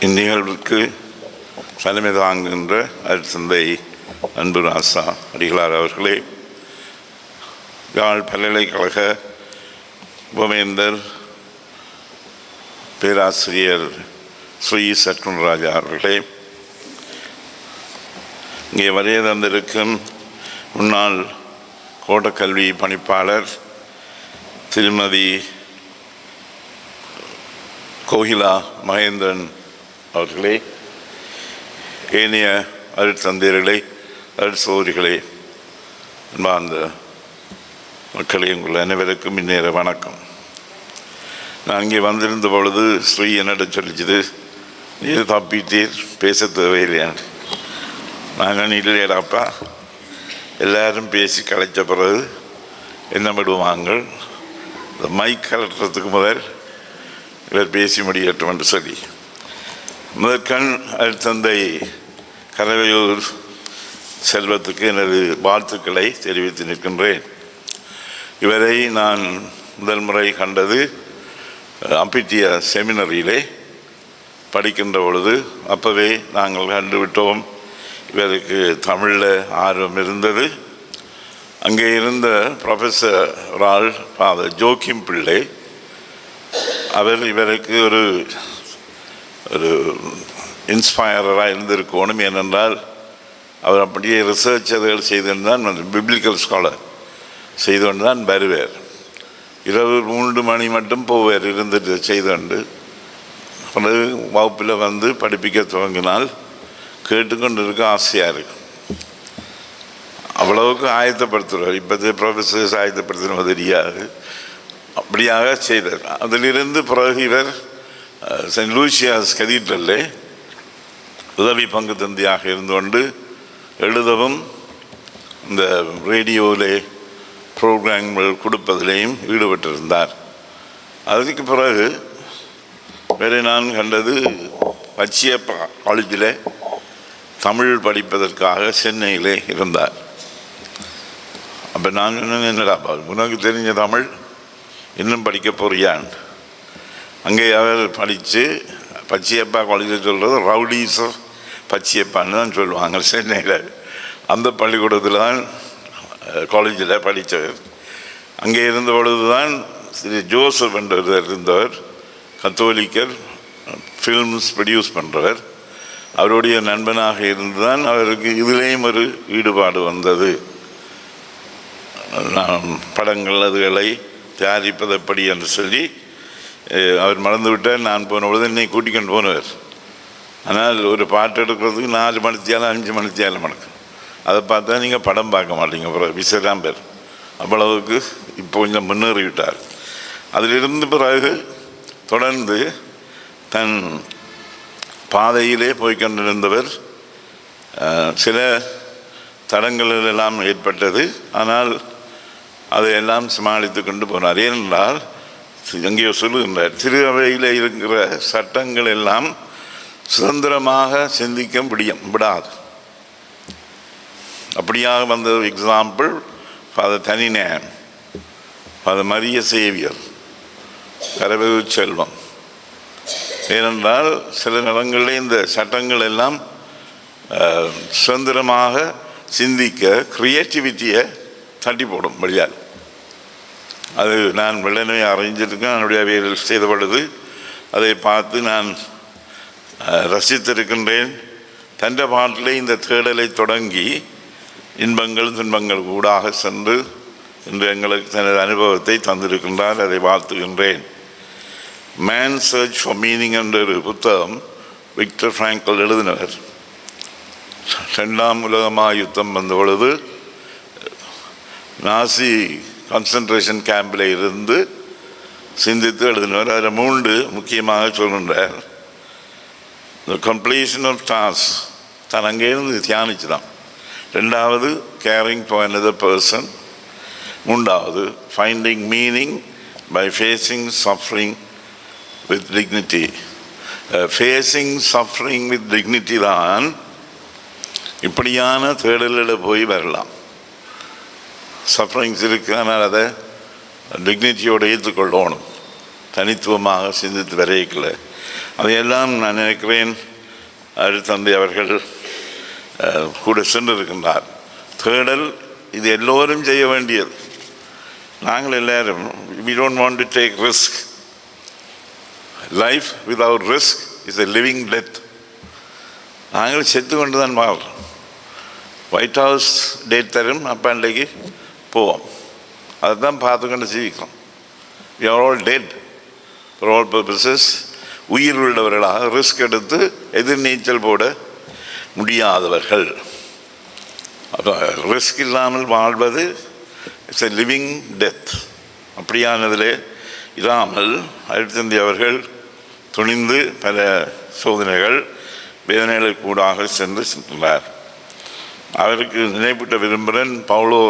இந்நிகழ்வுக்கு தலைமை தாங்குகின்ற அருத்தந்தை அன்பு ராசா அடிகளார் அவர்களே யாழ் பல்கலைக்கழக உபவேந்தர் பேராசிரியர் ஸ்ரீ சத்குணராஜா அவர்களே இங்கே வரைய தந்திருக்கும் முன்னாள் கோட்டக்கல்வி பணிப்பாளர் திருமதி கோகிலா மகேந்திரன் அவர்களே ஏனைய அருட்தந்தையர்களே அருட்சோதரிகளே அன்பார்ந்த மக்களே உங்கள் அனைவருக்கும் இந்நேர வணக்கம். நான் இங்கே வந்திருந்த பொழுது ஸ்ரீ என்னிடம் சொல்லிச்சுது நீ தப்பிட்டீர் பேச தேவையில்லையா? நாங்கள் இல்லையடாப்பா எல்லாரும் பேசி கலைச்ச பிறகு என்ன விடுவாங்க இந்த மைக் கலட்டுறதுக்கு முதல் இவர் பேசி முடியட்டும் என்று சொல்லி. முதற்கண் அருத்தந்தை கரவையூர் செல்வத்துக்கு எனது வாழ்த்துக்களை தெரிவித்து நிற்கின்றேன். இவரை நான் முதல் முறை கண்டது அம்பிட்டிய செமினரியிலே படிக்கின்ற பொழுது. அப்போவே நாங்கள் கண்டுவிட்டோம் இவருக்கு தமிழில் ஆர்வம் இருந்தது. அங்கே இருந்த ப்ரொஃபஸர் ரால் ஃபாதர் ஜோக்கிம் பிள்ளை அவர் இவருக்கு ஒரு ஒரு இன்ஸ்பயராக இருந்திருக்கணும் ஏனென்றால் அவர் அப்படியே ரிசர்ச் அதுகள் தான் பிப்ளிக்கல் ஸ்காலர் செய்து கொண்டு தான் வருவார். இரவு மூன்று மணி மட்டும் போவார் இருந்துட்டு செய்து கொண்டு பிறகு வகுப்பில் வந்து படிப்பிக்க துவங்கினால் கேட்டுக்கொண்டு இருக்க ஆசையாக இருக்கும். அவ்வளவுக்கு ஆயத்தப்படுத்துகிறார் இப்போதைய ப்ரொஃபஸர்ஸ் ஆயத்தப்படுத்தின தெரியாது. அப்படியாக செய்தார். அதிலிருந்து பிறகு இவர் சென்ட் லூசியாஸ் கதீட்ரல்லே உதவி பங்கு தந்தியாக இருந்து கொண்டு எழுதவும் இந்த ரேடியோவிலே ப்ரோக்ராம்கள் கொடுப்பதிலேயும் ஈடுபட்டிருந்தார். அதுக்கு பிறகு வேறு நான் கண்டது பச்சியப்பா காலேஜில் தமிழ் படிப்பதற்காக சென்னையிலே இருந்தார். அப்போ நான் என்னடா உனக்கு தெரிஞ்ச தமிழ் இன்னும் படிக்க போறியான்? அங்கே அவர் படித்து பச்சையப்பா காலேஜில் சொல்கிறது ரவுடீஸ் பச்சையப்பான்னு தான் சொல்லுவாங்க சென்னையில். அந்த பள்ளிக்கூடத்தில் தான் காலேஜில் படித்தவர். அங்கே இருந்த பொழுது தான் திரு ஜோசப் என்றவர் இருந்தவர் கத்தோலிக்கர் ஃபில்ம்ஸ் ப்ரொடியூஸ் பண்ணுறவர் அவருடைய நண்பனாக இருந்து தான் அவருக்கு இதுலேயும் ஒரு ஈடுபாடு வந்தது. நான் படங்கள் அதுகளை தயாரிப்பது எப்படி என்று சொல்லி அவர் மறந்து விட்டார் நான் போன பொழுது என்னை கூட்டிக்கொண்டு போனவர். ஆனால் ஒரு பாட்டு எடுக்கிறதுக்கு நாலு மணித்தியாலும் அஞ்சு மணித்தியாலும் நடக்கும். அதை பார்த்தா நீங்கள் படம் பார்க்க மாட்டீங்க அப்புறம் விசராம் பேர். அவ்வளவுக்கு இப்போ கொஞ்சம் முன்னேறிவிட்டார். அதிலிருந்து பிறகு தொடர்ந்து தன் பாதையிலே போய்கொண்டிருந்தவர் சில தடங்கள் எல்லாம் ஏற்பட்டது. ஆனால் அதையெல்லாம் சமாளித்து கொண்டு போனார். ஏனென்றால் எங்கேயோ சொல்லுகின்றார் திரு அவையில் இருக்கிற சட்டங்கள் எல்லாம் சுதந்திரமாக சிந்திக்க முடியும் விடாது. அப்படியாக வந்த எக்ஸாம்பிள் ஃபாதர் தனிநேம் ஃபாதர் மரிய சேவியர் கரவகு செல்வம். ஏனென்றால் சில இடங்களில் இந்த சட்டங்கள் எல்லாம் சுதந்திரமாக சிந்திக்க க்ரியேட்டிவிட்டியை தட்டி போடும் வழியால். அது நான் வெள்ளனவே அறிஞ்சிருக்கேன். என்னுடைய வேலையில் செய்த பொழுது அதை பார்த்து நான் ரசித்திருக்கின்றேன். தந்த பாட்டிலே இந்த தேடலை தொடங்கி இன்பங்கள் துன்பங்கள் கூடாக சென்று இன்று எங்களுக்கு தனது அனுபவத்தை தந்திருக்கின்றார். அதை வாழ்த்துகின்றேன். மேன் சர்ச் ஃபார் மீனிங் என்ற ஒரு புத்தகம் விக்டர் ஃப்ராங்கல் எழுதினவர். ரெண்டாம் உலகமாக யுத்தம் வந்த பொழுது நாசி கான்சன்ட்ரேஷன் கேம்பில் இருந்து சிந்தித்து எழுதினவர். அதில் மூன்று முக்கியமாக சொல்கின்றார். த கம்ப்ளீஷன் ஆஃப் டாஸ் தான் அங்கேருந்து தியானிச்சு தான் ரெண்டாவது கேரிங் ஃபார் அனதர் பர்சன் மூன்றாவது finding meaning by facing suffering with dignity facing suffering with dignity தான் இப்படியான தேடலில் போய் வரலாம். சஃபரிங்ஸ் இருக்குது ஆனால் அதை டிக்னிட்டியோடு ஏற்றுக்கொள்ளணும். தனித்துவமாக சிந்தித்து வரைக்கல அதையெல்லாம் நான் நினைக்கிறேன் அருத்தந்தை அவர்கள் கூட சென்றிருக்கின்றார். தேடல் இது எல்லோரும் செய்ய வேண்டியது. நாங்கள் எல்லாரும் we don't want to take risk life without risk is a living death நாங்கள் செத்து கொண்டு தான் வாழ்கிறோம் ஒயிட் ஹவுஸ் டேட் தரும் அப்பாண்டைக்கு போவோம் அதை தான் பார்த்து கொண்டு ஜீவிக்கிறோம் we are all dead. For all உயிர் உள்ளவர்களாக ரிஸ்க் எடுத்து எதிர் நீச்சல் போட முடியாதவர்கள் அப்போ ரிஸ்க் இல்லாமல் வாழ்வது இட்ஸ் எ லிவிங் டெத் அப்படியானதிலே இராமல் அழுத்தந்தி அவர்கள் துணிந்து பல சோதனைகள் வேதனைகளுக்கு கூடாக சென்று சென்றார் அவருக்கு நினைப்பூட்ட விரும்புகிறேன் பவுலோ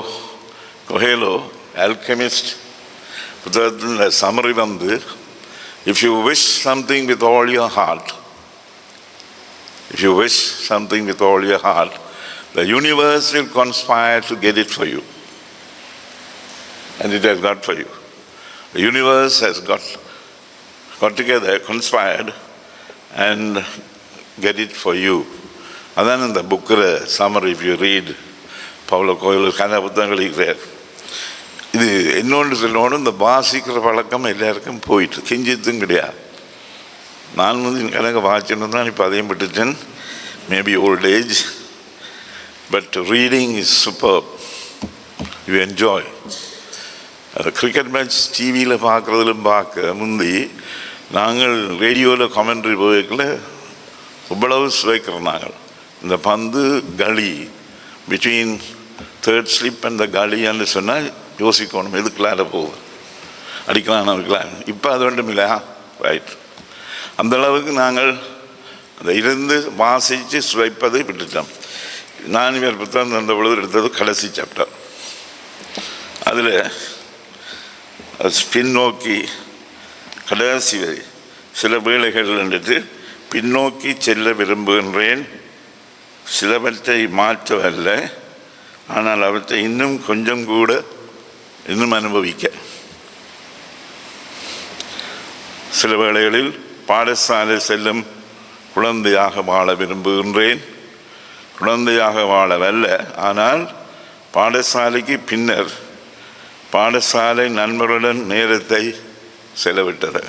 கொஹேலோ ஆல்கெமிஸ்ட் புத்தகத்தில் சமரி வந்து if you wish something with all your heart if you wish something with all your heart the universe will conspire to get it for you and it has got for you. The universe has got, got together, conspired, and get it for you. அதான் இந்த புக்கில் summer if you read பவுல கோயில் கன புத்தகங்கள் இருக்கிறார் இது இன்னொன்று சொல்லணும் இந்த வாசிக்கிற பழக்கம் எல்லாருக்கும் போயிட்டு கிஞ்சித்தும் கிடையாது. நான் வந்து எனக்கு வாசிக்கணும் தான் இப்போ அதையும் விட்டுட்டேன். Maybe old age but reading is super you enjoy cricket match டிவியில் பார்க்குறதுலும் பார்க்க முந்தி நாங்கள் ரேடியோவில் கமெண்ட்ரி போய்க்கல இவ்வளவு சுவைக்கிறோம் நாங்கள். இந்த பந்து களி பிட்வீன் தேர்ட் ஸ்லிப் அந்த களின்னு சொன்னால் யோசிக்கணும் எதுக்குள்ளார போகுது? அடிக்கலாம் இருக்கலாம். இப்போ அது ஒன்றும் இல்லையா? ரைட் அந்த அளவுக்கு நாங்கள் அதை இருந்து வாசித்து சுவைப்பதை விட்டுட்டோம். நான் இவர் புத்தகம் தந்த பொழுது எடுத்தது கடைசி சாப்டர் அதில் பின்னோக்கி கடைசி வரை சில வேலைகள் என்றது பின்னோக்கி செல்ல விரும்புகின்றேன். சிலவற்றை மாற்றவல்ல ஆனால் அவற்றை இன்னும் கொஞ்சம் கூட இன்னும் அனுபவிக்க. சில வேளைகளில் பாடசாலை செல்லும் குழந்தையாக வாழ விரும்புகின்றேன். குழந்தையாக வாழவல்ல ஆனால் பாடசாலைக்கு பின்னர் பாடசாலை நண்பர்களுடன் நேரத்தை செலவிட்டது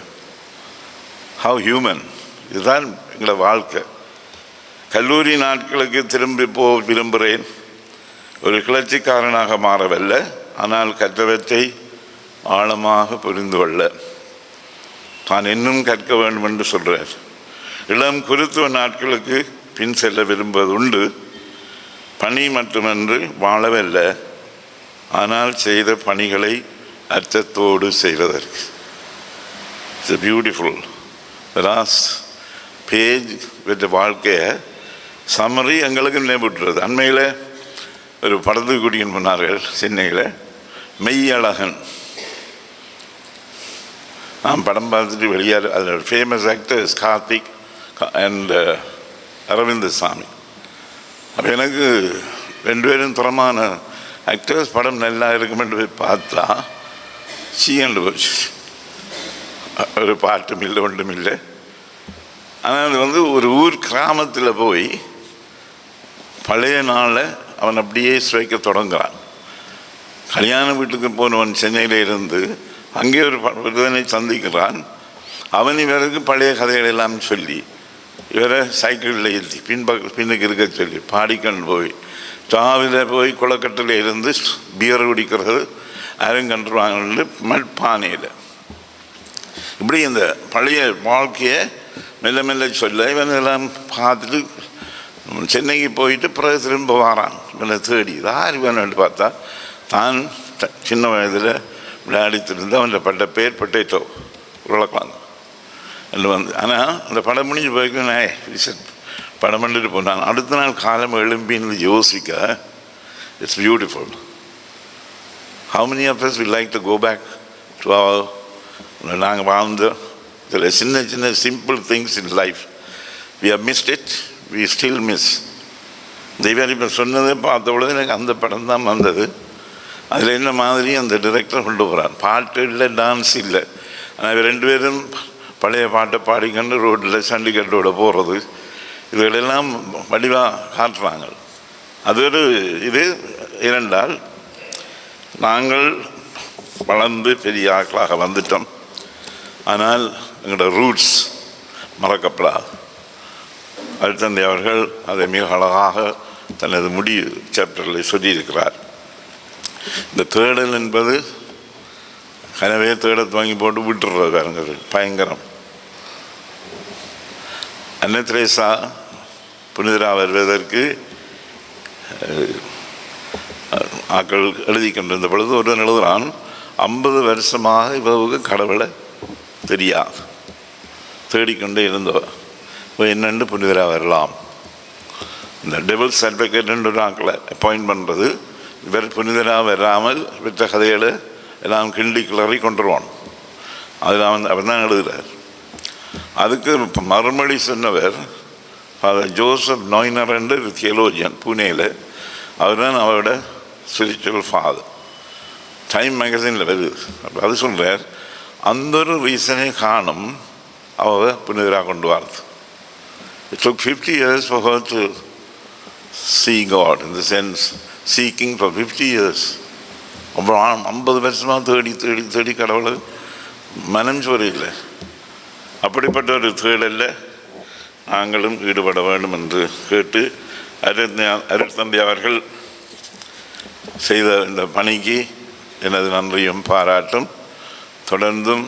ஹவ் ஹியூமன் இதுதான் எங்களை வாழ்க்கை. கல்லூரி நாட்களுக்கு திரும்பி போ விரும்புகிறேன். ஒரு கிளர்ச்சிக்காரனாக மாறவல்ல. ஆனால் கற்றவற்றை ஆழமாக புரிந்து கொள்ள. தான் இன்னும் கற்க வேண்டும் என்று சொல்கிறார் இளம் குருத்துவ நாட்களுக்கு பின் செல்ல விரும்புவது உண்டு. பணி மட்டுமன்று வாழவல்ல. ஆனால் செய்த பணிகளை அர்த்தத்தோடு செய்வதற்கு. இட்ஸ் பியூட்டிஃபுல் லாஸ்ட் பேஜ் பெற்ற வாழ்க்கையை சமரி எங்களுக்கு நினைவுட்டுறது. அண்மையில் ஒரு படத்துக்கு கூட்டின்னு போனார்கள் சென்னையில். மெய்யழகன். நான் படம் பார்த்துட்டு வெளியார் அதில் famous actors Karthik and uh, Aravind Swamy. அப்போ எனக்கு ரெண்டு பேரும் தரமான ஆக்டர்ஸ் படம் நல்லா இருக்குமென்று போய் பார்த்தா சீண்டு போச்சு ஒரு பாட்டும் இல்லை ஒன்றும் இல்லை. ஆனால் அது வந்து ஒரு ஊர் கிராமத்தில் போய் பழைய நாளில் அவன் அப்படியே சுவைக்க தொடங்குறான். கல்யாண வீட்டுக்கு போனவன் சென்னையில் இருந்து அங்கே ஒரு விருதனை சந்திக்கிறான். அவன் இவருக்கு பழைய கதைகள் எல்லாம் சொல்லி இவரை சைக்கிளில் ஏற்றி பின்பக்க பின்னுக்கு இருக்க சொல்லி பாடிக்கண் போய் தாவில போய் குளக்கட்டில் இருந்து பியர் குடிக்கிறது அருங்கன்றுவாங்க மட்பானையில். இப்படி இந்த பழைய வாழ்க்கையை மெல்ல மெல்ல சொல்ல இவன் எல்லாம் பார்த்துட்டு சென்னைக்கு போயிட்டு பிறகு திரும்ப வாரான். இவனை தேடி யார் இவன் பார்த்தா தான் சின்ன வயதில் விளையாடித்திருந்து அவன் பட்ட பேர் பொட்டேட்டோ உருளைக்கிழங்கு. என்று வந்து ஆனால் அந்த படம் முடிஞ்சு போய்க்கும் நான் விசிட் படம் பண்ணிட்டு போனான். அடுத்த நாள் காலம் எழும்பின்னு யோசிக்க it's beautiful how many of us we like to go back to our நாங்கள் வாழ்ந்தோம் இதில் சின்ன சின்ன simple things in life we have missed it we still miss தெய்வாரி இப்போ சொன்னதே பார்த்த உடனே எனக்கு அந்த படம் தான் வந்தது. அதில் என்ன மாதிரி அந்த டிரெக்டர் கொண்டு போகிறார் பாட்டு இல்லை டான்ஸ் இல்லை. ஆனால் இவர் ரெண்டு பேரும் பழைய பாட்டை பாடிக்கொண்டு ரோட்டில் சண்டிகட்டோட போகிறது இதுகளெல்லாம் வடிவாக காட்டுறாங்க. அது ஒரு இது. இரண்டால் நாங்கள் வளர்ந்து பெரிய ஆக்களாக வந்துட்டோம். ஆனால் எங்களோட ரூட்ஸ் மறக்கப்படாது. அருத்தந்தை அவர்கள் அதை மிக அழகாக தனது முடிவு சாப்டரில் சொல்லியிருக்கிறார். இந்த தேடல் என்பது கனவே தேட வாங்கி போட்டு விட்டுடுற பாருங்க பயங்கரம். அன்னை திரேசா புனிதரா வருவதற்கு ஆக்கள் எழுதி கொண்டிருந்த பொழுது ஒருவன் எழுதுகிறான் ஐம்பது வருஷமாக இவருக்கு கடவுளை தெரியாது. தேடிக்கொண்டே இருந்தவர். இப்போ என்னென்று புனிதராக வரலாம்? இந்த டெபிள்ஸ் அட்வொகேட்ன்ற ஒரு ஆக்களை அப்பாயின்ட் பண்ணுறது இவர் புனிதராக வராமல் விற்ற கதைகளை எல்லாம் கிண்டி கிளறி கொண்டுருவான் அதில் அவன் அவர் தான் எழுதுகிறார் அதுக்கு மறுமொழி சொன்னவர் ஃபாதர் ஜோசப் நோய்னர் என்று தியலோஜியன் புனேயில் அவர் தான் அவரோட ஸ்பிரிச்சுவல் ஃபாதர் டைம் மேகசினில் வருது அப்போ அது சொல்கிறார் அந்த ஒரு ரீசனை காணும் அவ புனிதராக கொண்டு வரது it took fifty years for her to see God in the sense seeking for fifty years அப்புறம் ஐம்பது வருஷமாக தேடி தேடி தேடி கடவுளை மனம் இல்லை அப்படிப்பட்ட ஒரு தேடலில் நாங்களும் ஈடுபட வேண்டும் என்று கேட்டு அருள் அருட்தந்தை அவர்கள் செய்த இந்த பணிக்கு எனது நன்றியும் பாராட்டும். தொடர்ந்தும்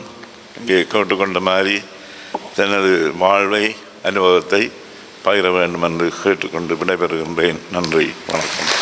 இங்கே கேட்டுக்கொண்ட மாதிரி தனது வாழ்வை அனுபவத்தை பகிர வேண்டும் என்று கேட்டுக்கொண்டு விடைபெறுகின்றேன். நன்றி வணக்கம்.